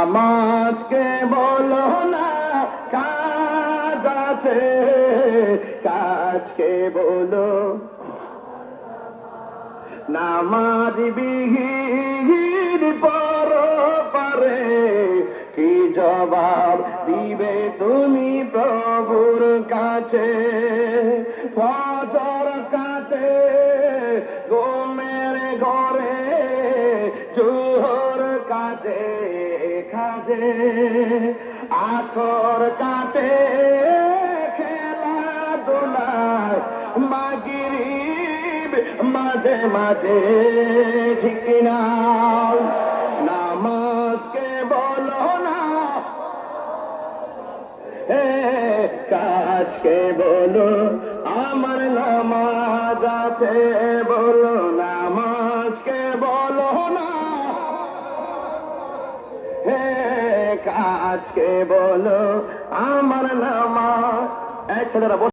নামাজকে বলো না, কাজ আছে, কাজকে বলো। নামাজ বিহীন পর পারে কি জবাব দিবে তুমি প্রভুর কাছে? ফজর কাটে গোমের ঘরে জোহর কাজে কাজে, আসর কাটে খেলা খেলাধুলায় মাগিরিব মাঝে মাঝে, ঠিক নামাজকে বলো না। কাজকে বলো, আমার নামাজ আছে বলো। কাজকে বলো আমার নামা এক ছেলেরা বসে